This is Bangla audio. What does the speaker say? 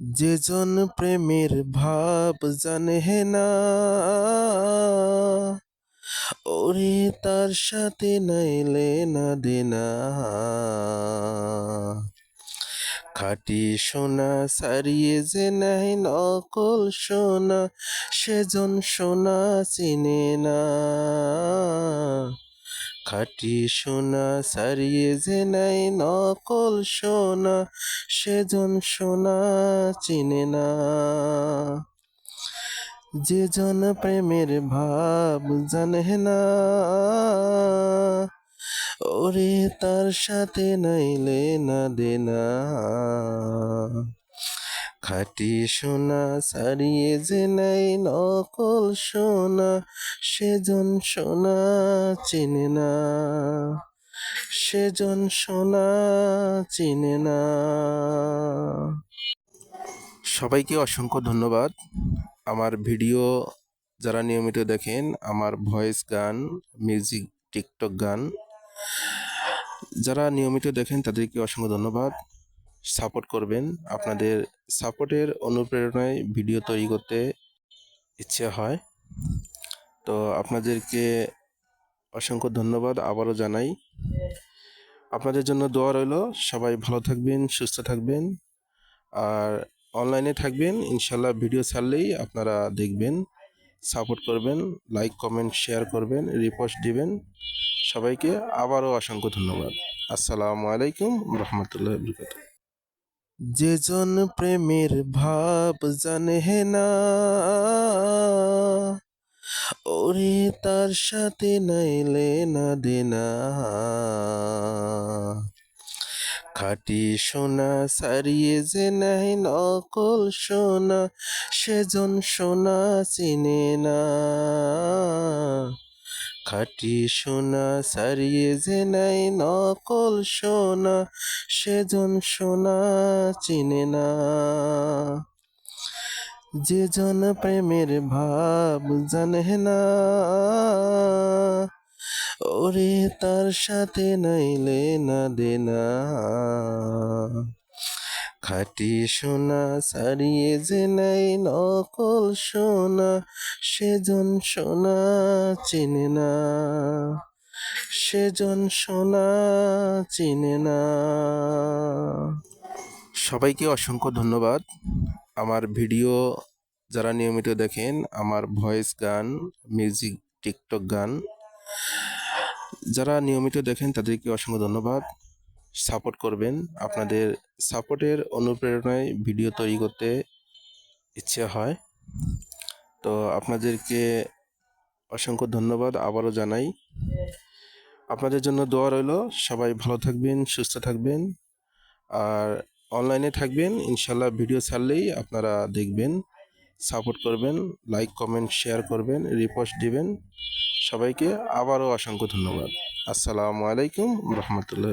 যে জন প্রেমের ভাব জানে না, ওরে তার সাথে নাইলে না দেনা। খাটি সোনা সারিয়ে যে নাই নকল সোনা, সেজন সোনা চিনে না। খাটি সোনা, সারিয়ে যে নাই নকল সোনা, সেজন সোনা চিনে না। যে জন প্রেমের ভাব জানে না। ওরে তার সাথে নাইলে না দেনা। খাটি সোনা সারিয়ে যে নাই নকল সোনা, সেজন সোনা চিনে না। সেজন সোনা চিনে না। সবাইকে অসংখ্য ধন্যবাদ। আমার ভিডিও যারা নিয়মিত দেখেন, আমার ভয়েস গান, মিউজিক, টিকটক গান, যারা নিয়মিত দেখেন তাদেরকে অসংখ্য ধন্যবাদ। সাপোর্ট করবেন। আপনাদের সাপোর্টের অনুপ্রেরণায় ভিডিও তৈরি করতে ইচ্ছে হয়। তো আপনাদেরকে অসংখ্য ধন্যবাদ। আবারও জানাই আপনাদের জন্য দোয়া রইল। সবাই ভালো থাকবেন সুস্থ থাকবেন। আর অনলাইনে থাকবেন ইনশাল্লাহ ভিডিও ছাড়লেই আপনারা দেখবেন সাপোর্ট করবেন লাইক কমেন্ট শেয়ার করবেন রিপোস্ট দিবেন। সবাইকে আবারও অসংখ্য ধন্যবাদ। আসসালামু আলাইকুম রহমতুল্লাহ বরকাত যে জন প্রেমের ভাব জানে না, ওরে তার সাথে নাইলে না দেনা। খাটি সোনা সারিয়ে যে নাই নকল সোনা, সেজন সোনা চিনে না। খাটি সোনা, সারিয়ে যে নাই নকল সোনা, সেজন সোনা চিনে না। যে জন প্রেমের ভাব জানে না। ওরে তার সাথে নাইলে না দেনা। খাটি সোনা সারিয়ে যে নাই নকল সোনা, সেজন সোনা চিনে না। সেজন সোনা চিনে না। সবাইকে অসংখ্য ধন্যবাদ। আমার ভিডিও যারা নিয়মিত দেখেন, আমার ভয়েস গান, মিউজিক, টিকটক গান, যারা নিয়মিত দেখেন তাদেরকে অসংখ্য ধন্যবাদ। সাপোর্ট করবেন। আপনাদের সাপোর্টের অনুপ্রেরণায় ভিডিও তৈরি করতে ইচ্ছে হয়। তো আপনাদেরকে অসংখ্য ধন্যবাদ। আবারও জানাই আপনাদের জন্য দোয়া রইল। সবাই ভালো থাকবেন সুস্থ থাকবেন। আর অনলাইনে থাকবেন। ইনশাল্লাহ ভিডিও ছাড়লেই আপনারা দেখবেন সাপোর্ট করবেন লাইক কমেন্ট শেয়ার করবেন রিপোস্ট দিবেন। সবাইকে আবারও অসংখ্য ধন্যবাদ। আসসালামু আলাইকুম রহমতুল্লাহ